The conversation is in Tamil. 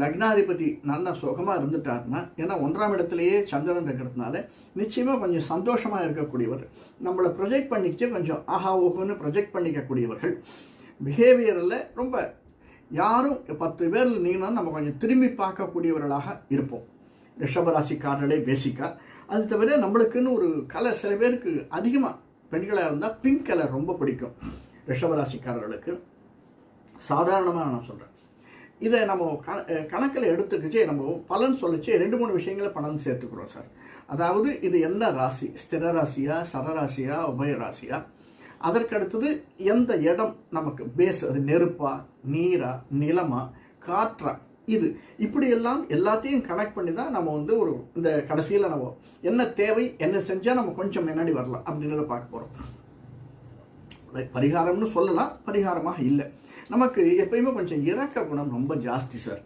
லக்னாதிபதி நல்லா சுகமாக இருந்துட்டாருன்னா ஏன்னா ஒன்றாம் இடத்துலையே சந்திரன் இருக்கிறதுனால நிச்சயமாக கொஞ்சம் சந்தோஷமாக இருக்கக்கூடியவர். நம்மளை ப்ரொஜெக்ட் பண்ணிக்கிச்சு கொஞ்சம் ஆஹா ஓஹோன்னு ப்ரொஜெக்ட் பண்ணிக்கக்கூடியவர்கள். பிஹேவியரில் ரொம்ப யாரும் பத்து பேர் நீனா நம்ம கொஞ்சம் திரும்பி பார்க்கக்கூடியவர்களாக இருப்போம். ரிஷபராசிக்காரர்களே பேசிக்காக அது தவிர நம்மளுக்குன்னு ஒரு கலர் சில பேருக்கு அதிகமாக பெண்களாக இருந்தால் பிங்க் கலர் ரொம்ப பிடிக்கும். ரிஷபராசிக்காரர்களுக்கு. சாதாரணமாக நான் சொல்கிறேன் இதை நம்ம க கணக்கில் எடுத்துக்கிச்சு நம்ம பலன் சொல்லிச்சு ரெண்டு மூணு விஷயங்களை பலன் சேர்த்துக்கிறோம் சார். அதாவது இது எந்த ராசி? ஸ்திர ராசியா சரராசியா உபய ராசியா? அதற்கடுத்தது எந்த இடம் நமக்கு பேஸ் அது நெருப்பா நீரா நிலமா காற்றா? இது. இப்படியெல்லாம் எல்லாத்தையும் கனெக்ட் பண்ணி தான் நம்ம வந்து ஒரு இந்த கடைசியில் நம்ம என்ன தேவை என்ன செஞ்சால் நம்ம கொஞ்சம் முன்னாடி வரலாம் அப்படின்றத பார்க்க போகிறோம் பரிகாரம்னு சொல்லலாம் பரிகாரமாக இல்லை. நமக்கு எப்பயுமே கொஞ்சம் இறக்க குணம் ரொம்ப ஜாஸ்தி சார்